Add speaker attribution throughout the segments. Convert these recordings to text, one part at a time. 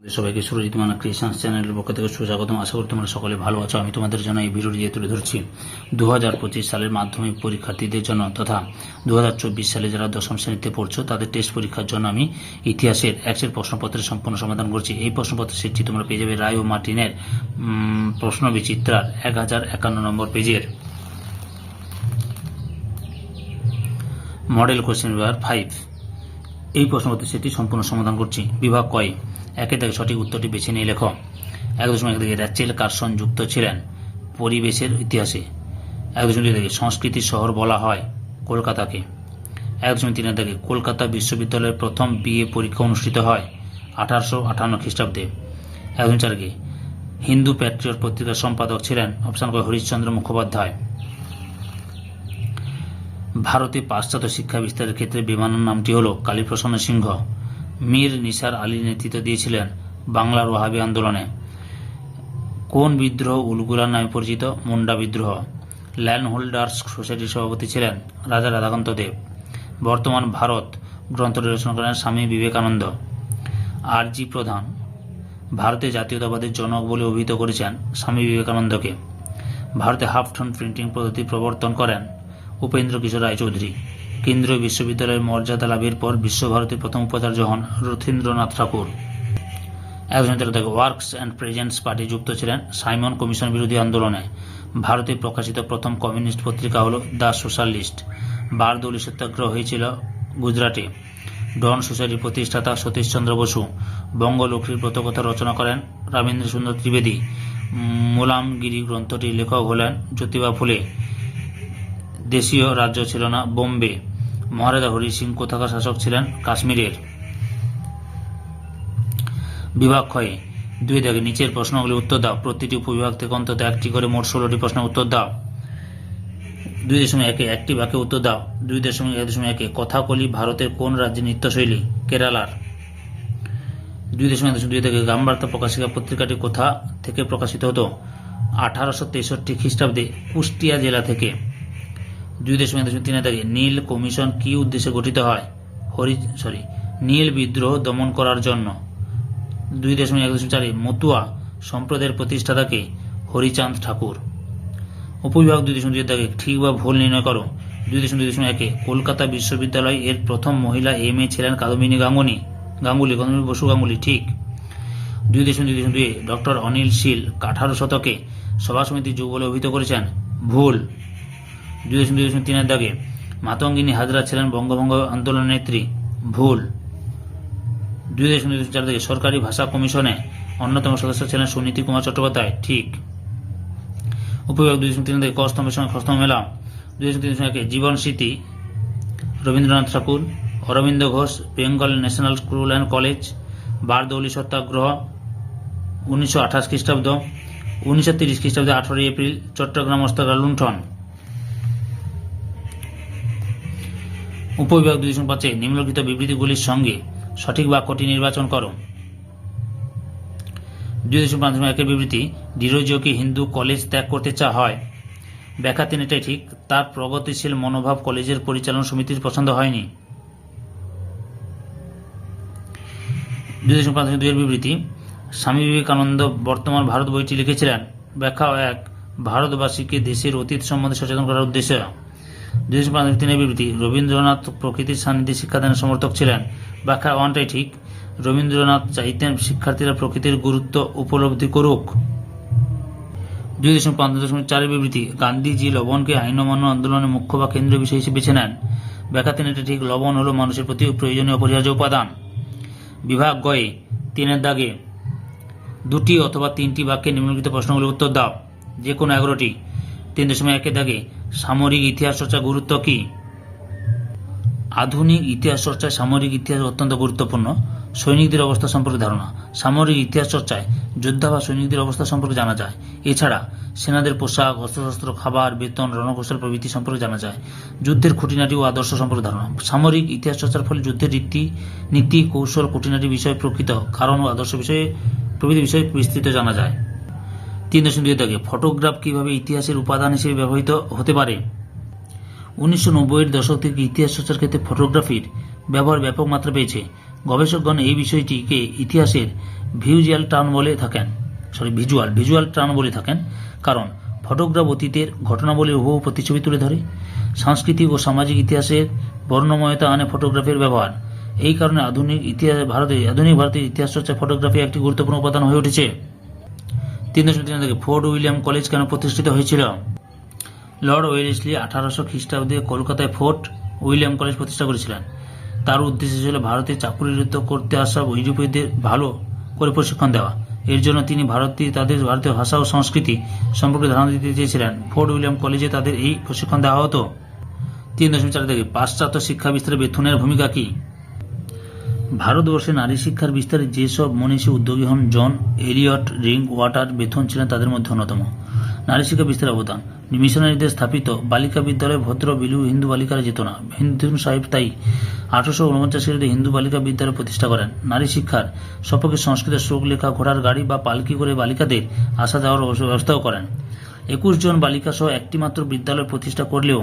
Speaker 1: সবাইকে সুরজিৎ মানা ক্রিয়েশনস চ্যানেলের পক্ষ থেকে সুস্বাগতম। আশা করি তোমরা সকলে ভালো আছো। আমি তোমাদের জন্য এই ভিডিওটি দিয়ে তুলে ধরছি। দু সালের মাধ্যমিক পরীক্ষার্থীদের জন্য তথা দু হাজার চব্বিশ সালে যারা দশম শ্রেণীতে পড়ছো, তাদের টেস্ট পরীক্ষার জন্য আমি ইতিহাসের একশের প্রশ্নপত্রের সম্পূর্ণ সমাধান করছি। এই প্রশ্নপত্রের সেটটি তোমরা পেয়ে যাবে রায় ও মার্টিনের প্রশ্ন বিচিত্রার এক হাজার একান্ন নম্বর পেজের। Model question five. এই প্রশ্নপত্র সেটি সম্পূর্ণ সমাধান করছি। বিভাগ কয়? একে থেকে সঠিক উত্তরটি বেছে নিয়ে লেখ। এক দশমিক থেকে র্যাচেল কার্সন যুক্ত ছিলেন? পরিবেশের ইতিহাসে। এক দশমিক থেকে সংস্কৃতির শহর বলা হয় কলকাতাকে। এক দশমিক তিনের থেকে কলকাতা বিশ্ববিদ্যালয়ের প্রথম বিএ পরীক্ষা অনুষ্ঠিত হয় আঠারোশো আটান্ন খ্রিস্টাব্দে। এক দশমিক চার থেকে হিন্দু প্যাট্রিয়ট পত্রিকার সম্পাদক ছিলেন অপশন ক হরিশ্চন্দ্র মুখোপাধ্যায়। ভারতে পাশ্চাত্য শিক্ষা বিস্তারের ক্ষেত্রে বিমানের নামটি হল কালীপ্রসন্ন সিংহ। মীর নিসার আলী নেতৃত্ব দিয়েছিলেন বাংলার ওয়াহাবি আন্দোলনে। কোন বিদ্রোহ উলগুলার নামে পরিচিত? মুন্ডা বিদ্রোহ। ল্যান্ড হোল্ডার্স সোসাইটির সভাপতি ছিলেন রাজা রাধাকান্ত দেব। বর্তমান ভারত গ্রন্থটি রচনা করেন স্বামী বিবেকানন্দ। আর জি প্রধান। ভারতে জাতীয়তাবাদের জনক বলে অভিহিত করেছেন স্বামী বিবেকানন্দকে। ভারতে হাফ টোন প্রিন্টিং পদ্ধতি প্রবর্তন করেন উপেন্দ্র কিশোর রায়চৌধুরী। কেন্দ্রীয় বিশ্ববিদ্যালয়ের মর্যাদা লাভের পর বিশ্বভারতীর প্রথম উপাচার্য হন রথীন্দ্রনাথ ঠাকুর। একজন থেকে ওয়ার্কস অ্যান্ড প্রেজেন্টস পার্টি যুক্ত ছিলেন সাইমন কমিশন বিরোধী আন্দোলনে। ভারতে প্রকাশিত প্রথম কমিউনিস্ট পত্রিকা হল দ্য সোশ্যালিস্ট। বারদৌলি সত্যাগ্রহ হয়েছিল গুজরাটে। ডন সোসাইটির প্রতিষ্ঠাতা সতীশচন্দ্র বসু। বঙ্গলক্ষ্মীর ব্রতকথা রচনা করেন রাবীন্দ্র সুন্দর ত্রিবেদী। মুলামগিরি গ্রন্থটির লেখক হলেন জ্যোতিবা ফুলে। দেশীয় রাজ্য ছিল না বোম্বে। মহারাজা হরি সিং কোথাকার শাসক ছিলেন? কাশ্মীরের। বিভাগ ক্ষয়ে। দুই দাগে নিচের প্রশ্নগুলি উত্তর দাও। প্রতিটি উপবিভাগ থেকে অন্তত একটি করে মোট ষোলোটি প্রশ্নের উত্তর দাও। দুই দশমিক একে একটি বাক্যে উত্তর দাও। দুই দশমিক এক দশমিক একে কথাকলি ভারতের কোন রাজ্যের নৃত্যশৈলী? কেরালার। দুই দশমিক দশমিক দুই থেকে গ্রামবার্তা প্রকাশিকা পত্রিকাটি কোথা থেকে প্রকাশিত হতো? আঠারোশো তেষট্টি খ্রিস্টাব্দে কুষ্টিয়া জেলা থেকে। দুই দশমিক দশমিক তিনে থেকে নীল কমিশন কি উদ্দেশ্যে গঠিত হয়? হরি সরি নীল বিদ্রোহ দমন করার জন্য। দুই দশমিক এক দশমিক চারে, মতুয়া সম্প্রদায়ের প্রতিষ্ঠাতাকে হরিচাঁদ ঠাকুর। উপবিভাগ দুই দশমিক দুই থেকে ঠিক বা ভুল নির্ণয় করো। দুই দশমিক দুই দশমিক একে কলকাতা বিশ্ববিদ্যালয় এর প্রথম মহিলা এম এ ছিলেন কাদম্বিনী গাঙ্গুনি গাঙ্গুলি কাদম্বিনী বসু গাঙ্গুলি, ঠিক। দুই দশমিক দুই দশমিক দুই ডক্টর অনিল শীল আঠারো শতকে সভা সমিতির যুগ বলে অভিহিত করেছেন, ভুল। দুই দশমিক দুই দাগে মাতঙ্গিনী হাজরা ছিলেন বঙ্গভঙ্গ আন্দোলন নেত্রী, ভুল। দুই দশমিক দুই চার থেকে সরকারি ভাষা কমিশনে অন্যতম সদস্য ছিলেন সুনীতি কুমার চট্টোপাধ্যায়, ঠিক। উপবিভাগ দুই দশমিক তিন থেকে কস্তমের সঙ্গে খস্তম মেলা। দুই দশমিক তিন দশমিক জীবন স্মৃতি, Rabindranath Thakur, Aurobindo Ghosh, Bengal national school and college, Bardoli Satyagraha, উনিশশো আঠাশ খ্রিস্টাব্দ, উনিশশো তিরিশ খ্রিস্টাব্দে আঠারোই এপ্রিল, চট্টগ্রাম হস্তাগার লুণ্ঠন। উপবিভাগ দুই দশমিক পাঁচে নিম্নলিখিত বিবৃতিগুলির সঙ্গে সঠিক বাক্যটি নির্বাচন করো। দুই দশমিক পাঁচ একের বিবৃতি ডিরোজিওকে হিন্দু কলেজ ত্যাগ করতে চা হয়? ব্যাখ্যা তিন এটাই ঠিক, তার প্রগতিশীল মনোভাব কলেজের পরিচালন সমিতির পছন্দ হয়নি। দুই দশমিক পাঁচ দুইয়ের বিবৃতি, স্বামী বিবেকানন্দ বর্তমান ভারত বইটি লিখেছিলেন ব্যাখ্যা এক, ভারতবাসীকে দেশের অতীত সম্বন্ধে সচেতন করার উদ্দেশ্যে। দুই দশমিক পাঁচ তিনের বিবৃতি। রবীন্দ্রনাথ প্রকৃতির সান্নিধ্যে শিক্ষাদানের সমর্থক ছিলেন। ব্যাখ্যা ওয়ানটাই ঠিক। রবীন্দ্রনাথ চাইতেন শিক্ষার্থীরা প্রকৃতির গুরুত্ব উপলব্ধি করুক। দুই দশমিক পাঁচ দশমিক চারের বিবৃতি, গান্ধীজি লবণকে আইন অমান্য আন্দোলনের মুখ্য বা কেন্দ্রীয় বিষয় হিসেবে বেছে নেন। ব্যাখ্যা তিন এটা ঠিক, লবণ হল মানুষের প্রতি প্রয়োজনীয় অপরিহার্য উপাদান। বিভাগ গয়ে তিনের দাগে দুটি অথবা তিনটি বাক্যে নিম্নলিখিত প্রশ্নগুলির উত্তর দাও। যে কোনো এগারোটি। তিন দশমিক একের দাগে সামরিক ইতিহাস চর্চার গুরুত্ব কী? আধুনিক ইতিহাস চর্চায় সামরিক ইতিহাস অত্যন্ত গুরুত্বপূর্ণ। সৈনিকদের অবস্থা সম্পর্কে ধারণা। সামরিক ইতিহাস চর্চায় যোদ্ধা বা সৈনিকদের অবস্থা সম্পর্কে জানা যায়। এছাড়া সেনাদের পোশাক, অস্ত্রশস্ত্র, খাবার, বেতন, রণকৌশল প্রভৃতি সম্পর্কে জানা যায়। যুদ্ধের খুঁটিনাটি ও আদর্শ সম্পর্কে ধারণা। সামরিক ইতিহাস চর্চার ফলে যুদ্ধের রীতি, নীতি, কৌশল, খুঁটিনাটি বিষয়ে প্রকৃত কারণ ও আদর্শ বিষয়ে প্রভৃতি বিষয়ে বিস্তৃত জানা যায়। তিন দশমিক দুই ফটোগ্রাফ কীভাবে ইতিহাসের উপাদান হিসেবে ব্যবহৃত হতে পারে? উনিশশো নব্বইয়ের দশক থেকে ইতিহাস চর্চার ক্ষেত্রে ফটোগ্রাফির ব্যবহার ব্যাপক মাত্রা পেয়েছে। গবেষকগণ এই বিষয়টিকে ইতিহাসের ভিউজুয়াল টার্ন বলে থাকেন। সরি, ভিজুয়াল ভিজুয়াল টার্ন বলে থাকেন। কারণ ফটোগ্রাফ অতীতের ঘটনাবলীর হুবহু প্রতিছবি তুলে ধরে। সাংস্কৃতিক ও সামাজিক ইতিহাসের বর্ণময়তা আনে ফটোগ্রাফির ব্যবহার। এই কারণে আধুনিক ইতিহাস, ভারতে, আধুনিক ভারতের ইতিহাস চর্চা ফটোগ্রাফি একটি গুরুত্বপূর্ণ উপাদান হয়ে উঠেছে। তিন দশমিক তিন থেকে ফোর্ট উইলিয়াম কলেজ কেন প্রতিষ্ঠিত হয়েছিল? লর্ড ওয়েলেসলি আঠারোশো খ্রিস্টাব্দে কলকাতায় ফোর্ট উইলিয়াম কলেজ প্রতিষ্ঠা করেছিলেন। তার উদ্দেশ্য ছিল ভারতে চাকুরিরত করতে আসা ইউরোপীয়দের ভালো করে প্রশিক্ষণ দেওয়া। এর জন্য তিনি ভারতীয় তাদের ভারতীয় ভাষা ও সংস্কৃতি সম্পর্কে ধারণা দিতে চেয়েছিলেন। ফোর্ট উইলিয়াম কলেজে তাদের এই প্রশিক্ষণ দেওয়া হতো। তিন দশমিক চার থেকে পাশ্চাত্য শিক্ষা বিস্তারে বেথুনের ভূমিকা কী? ভারতবর্ষে নারী শিক্ষার বিস্তারে যেসব মনীষী উদ্যোগী হন, John Elliot Drinkwater, Bethune ছিলেন তাদের মধ্যে অন্যতম। নারী শিক্ষা বিস্তারে অবদান। মিশনারিদের স্থাপিত বালিকা বিদ্যালয়ে ভদ্র, বিলু হিন্দু বালিকারা যেত না। হিন্দু সাহেব তাই আঠারোশো উনপঞ্চাশ খ্রিস্টাব্দে হিন্দু বালিকা বিদ্যালয় প্রতিষ্ঠা করেন। নারী শিক্ষার সপক্ষে সংস্কৃতের শ্লোক লেখা ঘোড়ার গাড়ি বা পালকি করে বালিকাদের আসা যাওয়ার ব্যবস্থাও করেন। একুশ জন বালিকা সহ একটিমাত্র বিদ্যালয় প্রতিষ্ঠা করলেও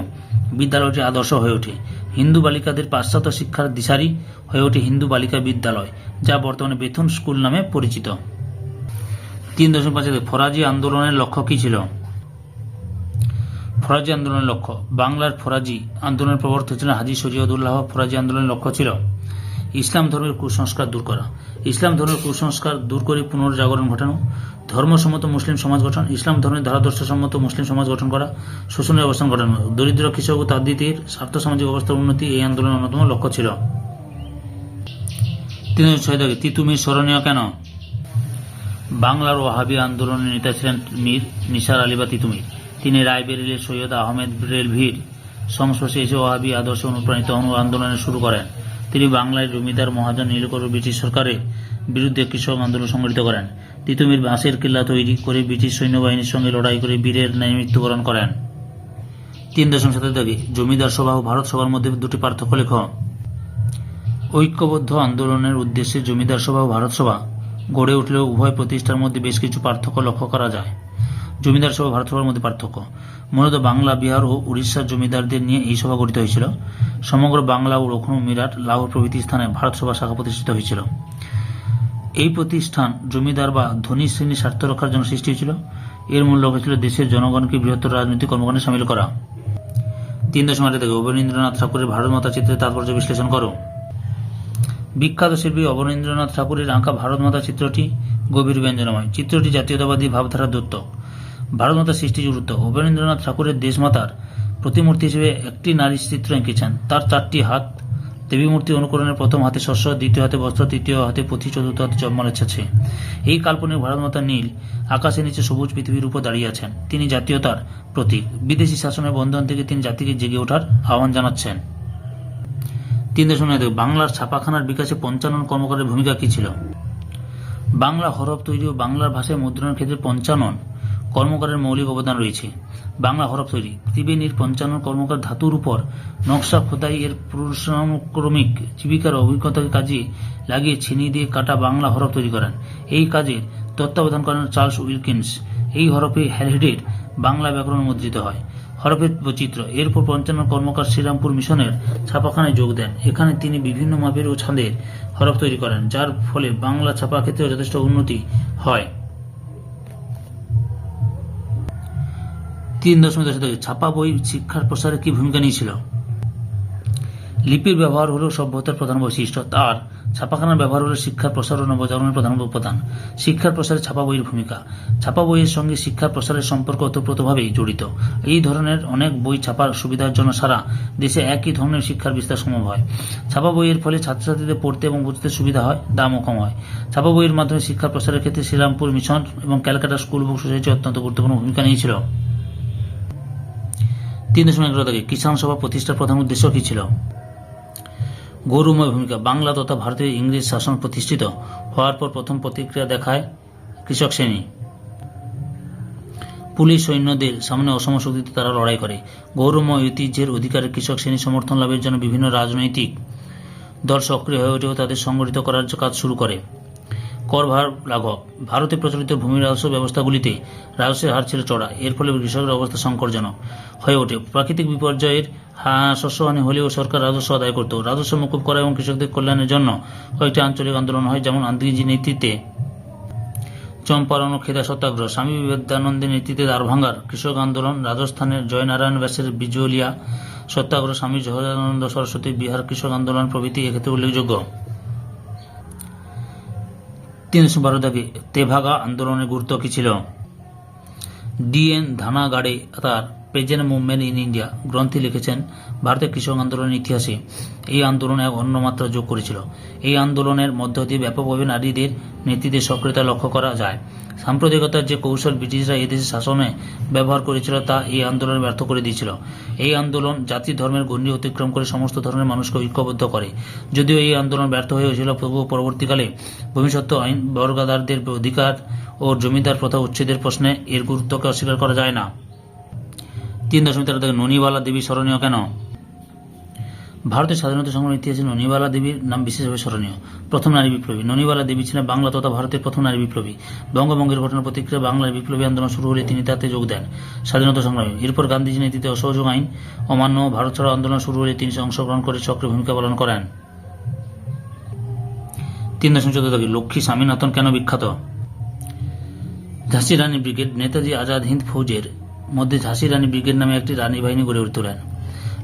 Speaker 1: বিদ্যালয়টি আদর্শ হয়ে ওঠে। হিন্দু বালিকাদের পাশ্চাত্য শিক্ষার দিশারি হয়ে ওঠে হিন্দু বালিকা বিদ্যালয়, যা বর্তমানে বেথুন স্কুল নামে পরিচিত। তিন দশমিক পাঁচ ফরাজি আন্দোলনের লক্ষ্য কী ছিল? ফরাজি আন্দোলনের লক্ষ্য। বাংলার ফরাজি আন্দোলনের প্রবর্তক ছিলেন হাজি শরিয়দুল্লাহ ফরাজি আন্দোলনের লক্ষ্য ছিল ইসলাম ধর্মের কুসংস্কার দূর করা। ইসলাম ধর্মের কুসংস্কার দূর করে পুনর্জাগরণ ঘটানো। ধর্মসম্মত মুসলিম সমাজ গঠন। ইসলাম ধর্মের ধারাদর্শসম্মত মুসলিম সমাজ গঠন করা। শোষণের অবস্থান ঘটানো। দরিদ্র কৃষক ও তাদ্দিদের স্বার্থ সামাজিক অবস্থার উন্নতি এই আন্দোলনের অন্যতম লক্ষ্য ছিল। ছয় তিতুমির স্মরণীয় কেন? বাংলার ওয়াহাবি আন্দোলনের নেতা ছিলেন মীর নিসার আলী বা তিতুমির তিনি রায়বেরিলের সৈয়দ আহমেদ রেলভির সংস্পর্শে এসে ওয়াহাবি আদর্শে অনুপ্রাণিত হন ও আন্দোলন শুরু করেন। তিনি বাংলায় জমিদার মহাজন নীলকর ব্রিটিশ সরকারের বিরুদ্ধে কৃষক আন্দোলন সংগঠিত করেন। তিতুমির বাঁশের কিল্লা তৈরি করে ব্রিটিশ সৈন্যবাহিনীর সঙ্গে লড়াই করে বীরের ন্যায় মৃত্যুবরণ করেন। তিন দশম শতাব্দী জমিদার সভা ও ভারত সভার মধ্যে দুটি পার্থক্য লেখ। ঐক্যবদ্ধ আন্দোলনের উদ্দেশ্যে জমিদার সভা ও ভারত সভা গড়ে উঠলেও উভয় প্রতিষ্ঠার মধ্যে বেশ কিছু পার্থক্য লক্ষ্য করা যায়। জমিদার সভা ভারত সভার মধ্যে পার্থক্য। মূলত বাংলা, বিহার ও উড়িষ্যার জমিদারদের নিয়ে এই সভা গঠিত হয়েছিল। সমগ্র বাংলা ও লখনৌ মিরাট, লাহোর প্রভৃতি স্থানে ভারত সভা শাখা প্রতিষ্ঠিত হয়েছিল। এই প্রতিষ্ঠান জমিদার বা ধনী শ্রেণির স্বার্থ রক্ষার জন্য সৃষ্টি হয়েছিল। এর মূল লক্ষ্য ছিল দেশের জনগণকে বৃহত্তর রাজনৈতিক কর্মকাণ্ডে সামিল করা। তিন দশম আটে থেকে অবনীন্দ্রনাথ ঠাকুরের ভারত মাতা চিত্রের তাৎপর্য বিশ্লেষণ করো। বিখ্যাত শিল্পী অবনীন্দ্রনাথ ঠাকুরের আঁকা ভারত মাতা চিত্রটি গভীর ব্যঞ্জনময়। চিত্রটি জাতীয়তাবাদী ভাবধারার দত্তক। ভারত মাতা সৃষ্টি গুরুত্ব অবনীন্দ্রনাথ ঠাকুরের দেশমাতার প্রতিমূর্তি হিসেবে একটি নারী চিত্র এঁকেছেন। তার চারটি হাত দেবী মূর্তি অনুকরণের প্রথম হাতে শস্য দ্বিতীয় হাতে বস্ত্র, তৃতীয় হাতে পুঁথি, চতুর্থ হাতে জন্মালের আছে এই কাল্পনিক ভারত মাতা নীল আকাশের নিচে সবুজ পৃথিবীর উপর দাঁড়িয়ে আছেন। তিনি জাতীয়তার প্রতীক। বিদেশি শাসনের বন্ধন থেকে তিনি জাতিকে জেগে ওঠার আহ্বান জানাচ্ছেন। তিন দশমিক বাংলার ছাপাখানার বিকাশে পঞ্চানন কর্মকারের ভূমিকা কী ছিল? বাংলা হরফ তৈরি ও বাংলার ভাষায় মুদ্রণের ক্ষেত্রে পঞ্চানন কর্মকারের মৌলিক অবদান রয়েছে। বাংলা হরফ তৈরি। ত্রিবেণীর পঞ্চানন কর্মকার ধাতুর উপর নকশা খোদাই এর পুরুষানুক্রমিক জীবিকার অভিজ্ঞতাকে কাজে লাগিয়ে ছিনিয়ে দিয়ে কাটা বাংলা হরফ তৈরি করেন। এই কাজের তত্ত্বাবধান করেন চার্লস উইলকিন্স। এই হরফে হ্যারিডের বাংলা ব্যাকরণ মুদ্রিত হয়। হরফের বৈচিত্র্য। এরপর পঞ্চানন কর্মকার শ্রীরামপুর মিশনের ছাপাখানায় যোগ দেন। এখানে তিনি বিভিন্ন মাপের ও ছাঁদের হরফ তৈরি করেন, যার ফলে বাংলা ছাপা ক্ষেত্রেও যথেষ্ট উন্নতি হয়। তিন দশমিক দশ ছাপা বই শিক্ষার প্রসারে কি ভূমিকা নিয়েছিল? লিপির ব্যবহার হলো সভ্যতার প্রধান বৈশিষ্ট্য, তার ছাপাখানার ব্যবহার হলো শিক্ষার প্রসার ও নবজাগরণের প্রধান উপাদান। শিক্ষার প্রসারে ছাপা বইয়ের ভূমিকা। ছাপা বইয়ের সঙ্গে শিক্ষার প্রসারের সম্পর্ক ওতপ্রোতভাবেই জড়িত। এই ধরনের অনেক বই ছাপার সুবিধার জন্য সারা দেশে একই ধরনের শিক্ষার বিস্তার সম্ভব হয়। ছাপা বইয়ের ফলে ছাত্রছাত্রীদের পড়তে এবং বুঝতে সুবিধা হয়, দামও কম হয়। ছাপা বইয়ের মাধ্যমে শিক্ষার প্রসারের ক্ষেত্রে শ্রীরামপুর মিশন এবং ক্যালকাটা স্কুল বুক সোসাইটি অত্যন্ত গুরুত্বপূর্ণ ভূমিকা নিয়েছিল। তিন দশমিক এগারো থেকে কিষাণ সভা প্রতিষ্ঠার প্রধান উদ্দেশ্য কী ছিল? গৌরবময় ভূমিকা, বাংলা তথা ভারতীয় ইংরেজ শাসন প্রতিষ্ঠিত হওয়ার পর প্রথম প্রতিক্রিয়া দেখায় কৃষক শ্রেণি। পুলিশ, সৈন্যদের সামনে অসম শক্তিতে তারা লড়াই করে। গৌরবময় ঐতিহ্যের অধিকারে কৃষক শ্রেণি সমর্থন লাভের জন্য বিভিন্ন রাজনৈতিক দল সক্রিয় হয়ে ওঠে ও তাদের সংগঠিত করার কাজ শুরু করে। কর ভার লাঘব ভারতে প্রচলিত ভূমি রাজস্ব ব্যবস্থাগুলিতে রাজস্বের হার ছিল চড়া। এর ফলে কৃষকের অবস্থা সংকটজনক হয়ে ওঠে। প্রাকৃতিক বিপর্যয়ের শস্যহানি হলেও সরকার রাজস্ব আদায় করত। রাজস্ব মুকুব করা এবং কৃষকদের কল্যাণের জন্য কয়েকটি আঞ্চলিক আন্দোলন হয়, যেমন আন্দিজি নেতৃত্বে চম্পারণ ও খেদা সত্যাগ্রহ স্বামী বিবেকানন্দের নেতৃত্বে দ্বারভাঙ্গার কৃষক আন্দোলন, রাজস্থানের জয়নারায়ণ ব্যাসের বিজলিয়া সত্যাগ্রহ, স্বামী জগদানন্দ সরস্বতী বিহার কৃষক আন্দোলন প্রভৃতি এক্ষেত্রে উল্লেখযোগ্য। তিনশো বারো দাগে তেভাগা আন্দোলনের গুরুত্ব কি ছিল? ডিএন ধানাগাড়ে তার প্রেজেন্ট মুভমেন্ট ইন ইন্ডিয়া গ্রন্থে লিখেছেন ভারতের কৃষক আন্দোলনের ইতিহাসে। এই আন্দোলন এক অন্য মাত্রা যোগ করেছিল। এই আন্দোলনের মধ্য দিয়ে ব্যাপকভাবে নারীদের নেতৃত্বে সক্রিয়তা লক্ষ্য করা যায়। সাম্প্রদায়িকতার যে কৌশল ব্রিটিশরা এদেশে শাসনে ব্যবহার করেছিল, তা এই আন্দোলন ব্যর্থ করে দিয়েছিল। এই আন্দোলন জাতি ধর্মের গণ্ডি অতিক্রম করে সমস্ত ধরনের মানুষকে ঐক্যবদ্ধ করে। যদিও এই আন্দোলন ব্যর্থ হয়েছিল, তবুও পরবর্তীকালে ভবিষ্যৎ আইন বর্গাদারদের অধিকার ও জমিদার প্রথা উচ্ছেদের প্রশ্নে এর গুরুত্বকে অস্বীকার করা যায় না। তিন দশমিক তেরো থেকে ননিবালা দেবী স্মরণীয় কেন? ভারতের স্বাধীনতা সংগ্রাম ইতিহাসে ননিবালা দেবীর নাম বিশেষভাবে স্মরণীয়। প্রথম নারী বিপ্লবী। ননিবালা দেবী ছিলেন বাংলা তথা ভারতের প্রথম নারী বিপ্লবী। বঙ্গভঙ্গের ঘটনার প্রতিক্রিয়া বাংলার বিপ্লবী আন্দোলন শুরু হলে তিনি তাতে যোগ দেন। স্বাধীনতা সংগ্রামে। এরপর গান্ধীজি নেতৃত্বে অসহযোগ আইন, অমান্য ভারত ছাড়া আন্দোলন শুরু হলে তিনি অংশগ্রহণ করে সক্রিয় ভূমিকা পালন করেন। তিন দশমিক চোদ্দ দাবি লক্ষ্মী স্বামীনাথন কেন বিখ্যাত? ঝাঁসি রানী ব্রিগেড নেতাজি আজাদ হিন্দ ফৌজের মধ্যে ঝাঁসি রানী ব্রিগেড নামে একটি রানী বাহিনী গড়ে তোলেন।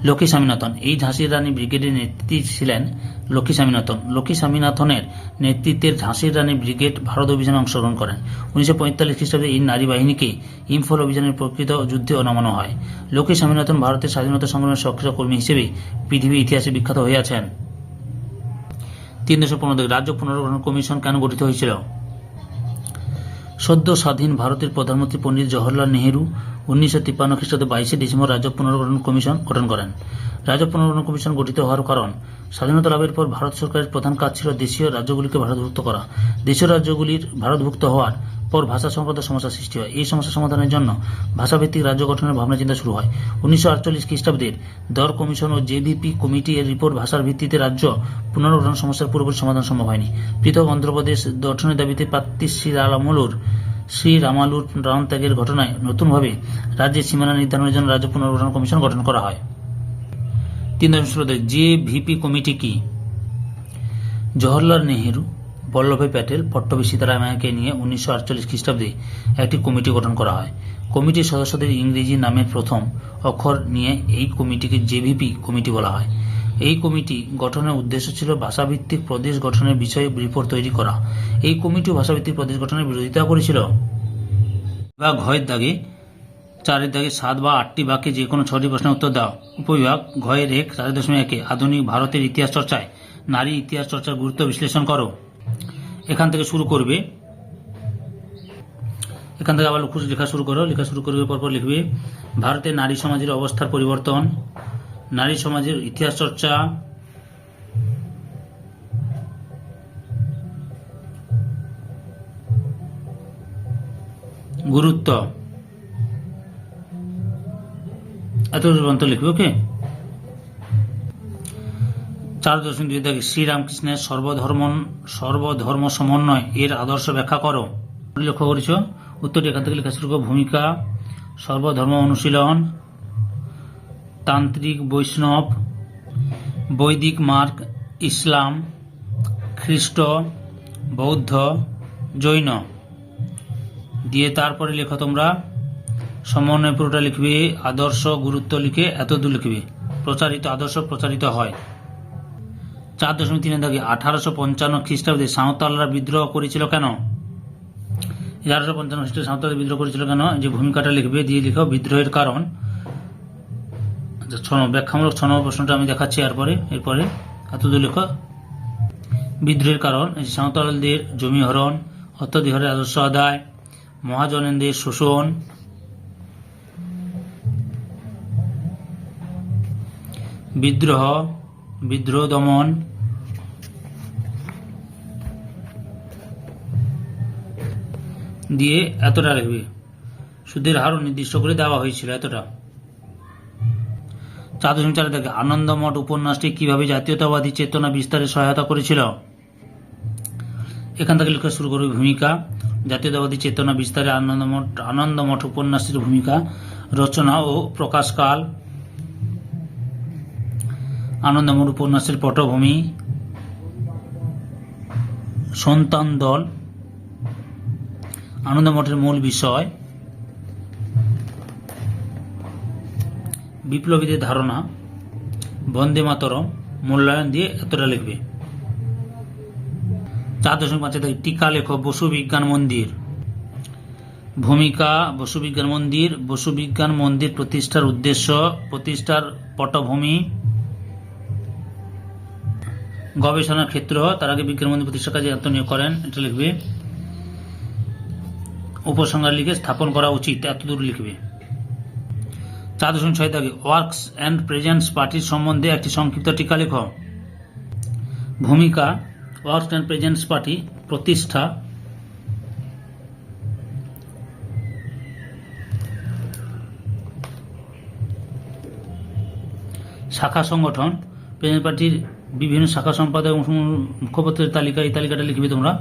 Speaker 1: লক্ষ্মী স্বামীনাথন। এই ঝাঁসির রানী ব্রিগেডের নেতৃত্বে ছিলেন লক্ষ্মী স্বামীনাথন। লক্ষ্মী স্বামীনাথনের নেতৃত্বের ঝাঁসির রানী ব্রিগেড ভারত অভিযানে অংশগ্রহণ করেন। উনিশশো পঁয়তাল্লিশ খ্রিস্টাব্দে এই নারী বাহিনীকে ইম্ফল অভিযানের প্রকৃত যুদ্ধে নামানো হয়। লক্ষ্মী স্বামীনাথন ভারতের স্বাধীনতা সংগ্রামের সক্রিয় কর্মী হিসেবে পৃথিবীর ইতিহাসে বিখ্যাত হয়ে আছেন। তিন দেশে পনেরো রাজ্য পুনর্গঠন কমিশন কেন গঠিত হয়েছিল? সদ্য স্বাধীন ভারতের প্রধানমন্ত্রী পণ্ডিত জওহরলাল নেহরু উনিশশো তিপ্পান্ন খ্রিস্টাব্দে বাইশে ডিসেম্বর রাজ্য পুনর্গঠন কমিশন গঠন করেন। রাজ্য পুনর্গঠন কমিশন গঠিত হওয়ার কারণ, স্বাধীনতা লাভের পর ভারত সরকারের প্রধান কাজ ছিল দেশীয় রাজ্যগুলিকে ভারতভুক্ত করা। দেশীয় রাজ্যগুলির ভারতভুক্ত হওয়ার পর ভাষা সংক্রান্ত সমস্যা সৃষ্টি হয়। এই সমস্যা সমাধানের জন্য ভাষাভিত্তিক রাজ্য গঠনের ভাবনা চিন্তা শুরু হয়। উনিশশো আটচল্লিশ খ্রিস্টাব্দের দর কমিশন ও জেভিপি কমিটি এর রিপোর্ট ভাষার ভিত্তিতে রাজ্য পুনর্গঠন সমস্যার পুরোপুরি সমাধান সম্ভব হয়নি। পৃথক অন্ধ্রপ্রদেশ গঠনের দাবিতে প্রার্থী শ্রী রামালুর শ্রী রামালুর প্রাণ ত্যাগের ঘটনায় নতুনভাবে রাজ্যের সীমানা নির্ধারণের জন্য রাজ্য পুনর্গঠন কমিশন গঠন করা হয়। তিন ষোলো যে ভিপি কমিটি কি? জওহরলাল নেহেরু বল্লভভাই প্যাটেল পট্টবী সীতারামায়াকে নিয়ে উনিশশো আটচল্লিশ খ্রিস্টাব্দে একটি কমিটি গঠন করা হয়। কমিটির সদস্যদের ইংরেজি নামের প্রথম অক্ষর নিয়ে এই কমিটিকে জেভিপি কমিটি বলা হয়। এই কমিটি গঠনের উদ্দেশ্য ছিল ভাষাভিত্তিক প্রদেশ গঠনের বিষয়ে রিপোর্ট তৈরি করা। এই কমিটিও ভাষাভিত্তিক প্রদেশ গঠনের বিরোধিতা করেছিল। বা ঘয়ের দাগে, চারের দাগে সাত বা আটটি বাক্যে যে কোনো ছটি প্রশ্নের উত্তর দাও। উপবিভাগ ঘয়ের এক চার দশমিক একে আধুনিক ভারতের ইতিহাস চর্চায় নারী ইতিহাস চর্চার গুরুত্ব বিশ্লেষণ করো। এখান থেকে শুরু করবে। এখান থেকে আবার লেখা শুরু করো। লেখা শুরু করবে, পরপর লিখবে, ভারতে নারী সমাজের অবস্থার পরিবর্তন, নারী সমাজের ইতিহাস চর্চা, গুরুত্ব। এত পর্যন্ত লিখবে, ওকে? চার দশমিক দুই থেকে শ্রীরামকৃষ্ণের সর্বধর্ম সর্বধর্ম সমন্বয় এর আদর্শ ব্যাখ্যা করো। লক্ষ্য করেছ? উত্তরটি এখান থেকে লেখা শুরু ভূমিকা, সর্বধর্ম অনুশীলন, তান্ত্রিক বৈষ্ণব, বৈদিক মার্গ, ইসলাম, খ্রিস্ট, বৌদ্ধ, জৈন। দিয়ে তারপরে লেখো তোমরা সমন্বয় পুরোটা লিখবে, আদর্শ গুরুত্ব লিখে এতদূর লিখবে। প্রচারিত, আদর্শ প্রচারিত হয়। চার দশমিক তিনের দাগে আঠারোশো পঞ্চান্ন খ্রিস্টাব্দে সাঁওতালরা বিদ্রোহ করেছিল কেন? এগারোশো পঞ্চান্ন খ্রিস্টাব্দে সাঁওতালরা বিদ্রোহ করেছিল কেন? যে ভূমিকাটা লিখবে, দিয়ে লিখো, বিদ্রোহের কারণ। আচ্ছা ছ ব্যাখ্যামূলক ছ প্রশ্নটা আমি দেখাচ্ছি এরপরে এরপরে এতদূর লেখো। বিদ্রোহের কারণ সাঁওতালদের জমি হরণ অর্থদিহরের আদর্শ আদায় মহাজনেন্দ্রের শোষণ। বিদ্রোহ বিদ্রোহ দমন দিয়ে এতটা লিখবে। সুদের হারও নির্দিষ্ট করে দেওয়া হয়েছিল এতটা। দশমিক চারে দেখে আনন্দমঠ উপন্যাসটি কীভাবে জাতীয়তাবাদী চেতনা বিস্তারে সহায়তা করেছিল? এখান থেকে লেখা শুরু করবে ভূমিকা। জাতীয়তাবাদী চেতনা বিস্তারে আনন্দমঠ আনন্দমঠ উপন্যাসের ভূমিকা, রচনা ও প্রকাশকাল। আনন্দমঠ উপন্যাসের পটভূমি, সন্তান দল, আনন্দমঠের মূল বিষয়, বিপ্লবীদের ধারণা, বন্দে মাতরম, মূল্যায়ন দিয়ে এতটা লিখবে। চার দশমিক পাঁচে টিকা লেখ বসু বিজ্ঞান মন্দির। ভূমিকা বসু বিজ্ঞান মন্দির, বসু বিজ্ঞান মন্দির প্রতিষ্ঠার উদ্দেশ্য, প্রতিষ্ঠার পটভূমি গবেষণা ক্ষেত্র, তার আগে বিজ্ঞান মন্দির প্রতিষ্ঠার কাজে আত্মনিয়োগ করেন, এটা লিখবে। উপসংহার লিখে স্থাপন করা উচিত এতদূর লিখবে। চার দশমিক ছয় থাকে ওয়ার্কস অ্যান্ড প্রেজেন্টস পার্টির সম্বন্ধে একটি সংক্ষিপ্ত টিকা লেখ। ভূমিকা ওয়ার্কস অ্যান্ড প্রেজেন্টস পার্টি প্রতিষ্ঠা। শাখা সংগঠন প্রেজেন্ট পার্টির বিভিন্ন শাখা সম্পাদক এবং মুখপত্রের তালিকা, এই তালিকাটা লিখবে তোমরা।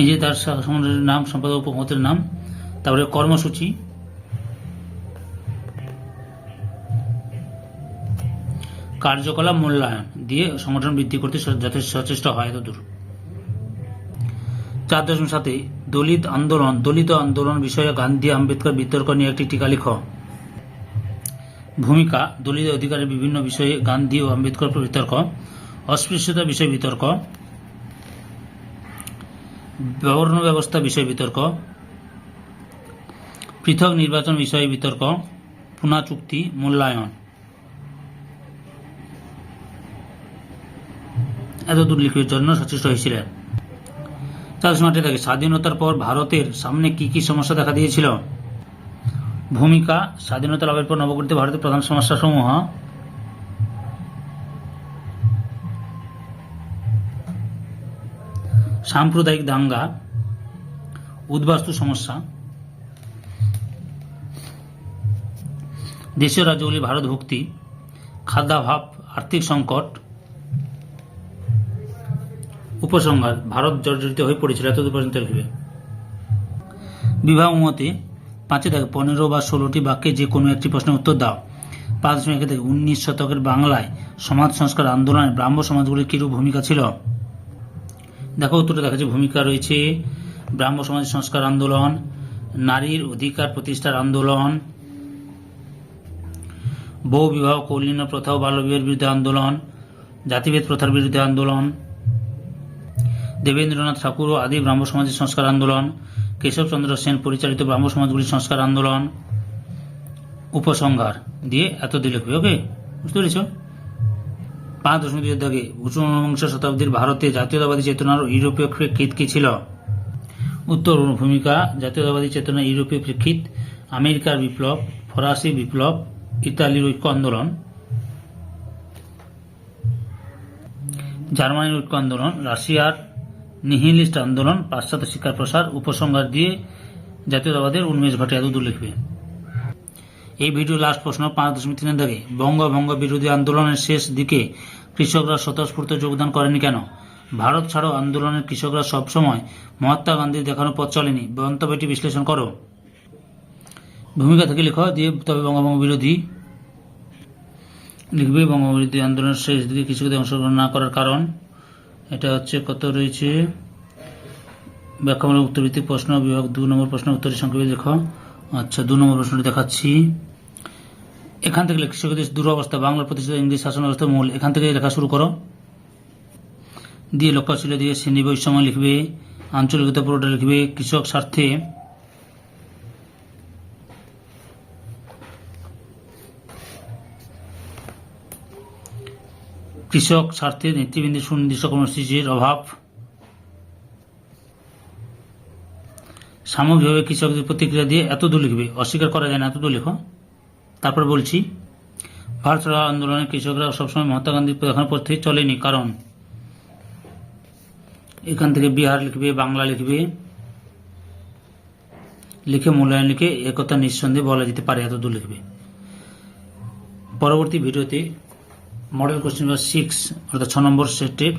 Speaker 1: এই যে তার শাখা সংগঠনের নাম, সম্পাদক উপমতের নাম, তারপরে কর্মসূচি। কার্যকলাপ মূল্যায়ন দিয়ে সংগঠন বৃদ্ধি করতে যথেষ্ট সচেষ্ট হয় এতদূর। চার দশমিক সাথে দলিত আন্দোলন দলিত আন্দোলন বিষয়ে গান্ধী আম্বেদকর বিতর্ক নিয়ে একটি টিকা লিখ। ভূমিকা, দলিত অধিকারের বিভিন্ন বিষয়ে গান্ধী ও আম্বেদকর বিতর্ক, অস্পৃশ্যতা বিষয় বিতর্ক বর্ণ ব্যবস্থা বিষয় বিতর্ক, পৃথক নির্বাচন বিষয়ে বিতর্ক, পুনা চুক্তি, মূল্যায়ন। এত দূর লিখির জন্য সচেষ্ট হয়েছিলেন। চার মাঠে থাকে স্বাধীনতার পর ভারতের সামনে কি কি সমস্যা দেখা দিয়েছিল? ভূমিকা স্বাধীনতা লাভের পর নবগঠিত ভারতের প্রধান সমস্যা সমূহ সাম্প্রদায়িক দাঙ্গা, উদ্বাস্তু সমস্যা। দেশীয় রাজ্যগুলি ভারত ভুক্তি, খাদ্যাভাব, আর্থিক সংকট, উপসংহার, ভারত জর্জরিত হয়ে পড়েছিল, এতদূর পর্যন্ত বিবাহ মতে পাঁচে থাকে পনেরো বা ষোলোটি বাক্যে যে কোনো একটি প্রশ্নের উত্তর দাও। পাঁচ দশমিক থেকে উনিশ শতকের বাংলায় সমাজ সংস্কার আন্দোলনে ব্রাহ্ম সমাজগুলির কিরূপ ভূমিকা ছিল? দেখো, উত্তরটা দেখা যাচ্ছে ভূমিকা রয়েছে ব্রাহ্ম সমাজ সংস্কার আন্দোলন, নারীর অধিকার প্রতিষ্ঠার আন্দোলন, বহু বিবাহ কৌলীন্য প্রথা ও বাল্যবিবাহের বিরুদ্ধে আন্দোলন, জাতিভেদ প্রথার বিরুদ্ধে আন্দোলন দেবেন্দ্রনাথ ঠাকুর ও আদি ব্রাহ্ম সমাজের সংস্কার আন্দোলন কেশবচন্দ্র সেন পরিচালিত ব্রাহ্ম সমাজগুলির সংস্কার আন্দোলন, উপসংহার দিয়ে এত দিলে হবে, ওকে? বুঝতে পেরেছ? পাঁচ দশমিক দুই দাগে ঊনবিংশ শতাব্দীর ভারতে জাতীয়তাবাদী চেতনার ইউরোপীয় প্রেক্ষিত কি ছিল? উত্তর ভূমিকা জাতীয়তাবাদী চেতনা ইউরোপীয় প্রেক্ষিত, আমেরিকার বিপ্লব, ফরাসি বিপ্লব, ইতালির ঐক্য আন্দোলন, জার্মানির ঐক্য আন্দোলন, রাশিয়ার নিহিলিস্ট আন্দোলন, পাশ্চাত্য শিক্ষার প্রসার, উপসংহার দিয়ে জাতীয়তাবাদের উন্মেষ ঘটে এত লিখবে। এই ভিডিও লাস্ট প্রশ্ন, পাঁচ দশমিক তিনের দাগে বঙ্গভঙ্গ বিরোধী আন্দোলনের শেষ দিকে কৃষকরা স্বতঃস্ফূর্ত যোগদান করেনি কেন? ভারত ছাড়ো আন্দোলনের কৃষকরা সবসময় মহাত্মা গান্ধীর দেখানো পথ চলেনি। মন্তব্যটি বিশ্লেষণ করো। ভূমিকা থেকে লিখো দিয়ে তবে বঙ্গভঙ্গ বিরোধী লিখবে বঙ্গবিরোধী আন্দোলনের শেষ দিকে কৃষকদের অংশগ্রহণ না করার কারণ। এটা হচ্ছে কত রয়েছে? ব্যাখ্যামূলক উত্তরভিত্তিক প্রশ্ন, বিভাগ দু নম্বর প্রশ্ন, উত্তরের সংক্ষেপে দেখো আচ্ছা দু নম্বর প্রশ্নটি দেখাচ্ছি। এখান থেকে লেখ- কৃষকদের দুরবস্থা বাংলার প্রতিষ্ঠিত ইংরেজ শাসন ব্যবস্থা মূল। এখান থেকে লেখা শুরু করো। দিয়ে লক্ষ্য ছিল দিয়ে শ্রেণি বৈষম্য লিখবে আঞ্চলিকতা পুরোটা লিখবে, কৃষক স্বার্থে কৃষক স্বার্থে নেতৃবৃন্দের সুনির্দিষ্ট কর্মসূচির অভাব। সামগ্রিকভাবে কৃষকদের প্রতিক্রিয়া দিয়ে এত দূর লিখবে, অস্বীকার করা যায় না, এত দূর লেখো। তারপর বলছি, ভারত ছাড়ো আন্দোলনে কৃষকরা সবসময় মহাত্মা গান্ধীর দেখানোর পর থেকে চলেনি, কারণ এখান থেকে বিহার লিখবে, বাংলা লিখবে। লিখে মূল্যায়ন লিখে একথা নিঃসন্দেহে বলা যেতে পারে, এত দূর লিখবে। পরবর্তী ভিডিওতে মডেল কোশ্চেন নাম্বার সিক্স অর্থাৎ ছ নম্বর সেটের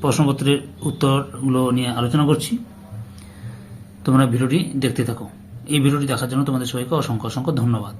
Speaker 1: প্রশ্নপত্রের উত্তরগুলো নিয়ে আলোচনা করছি। তোমরা ভিডিওটি দেখতে থাকো। এই ভিডিওটি দেখার জন্য তোমাদের সবাইকে অসংখ্য অসংখ্য ধন্যবাদ।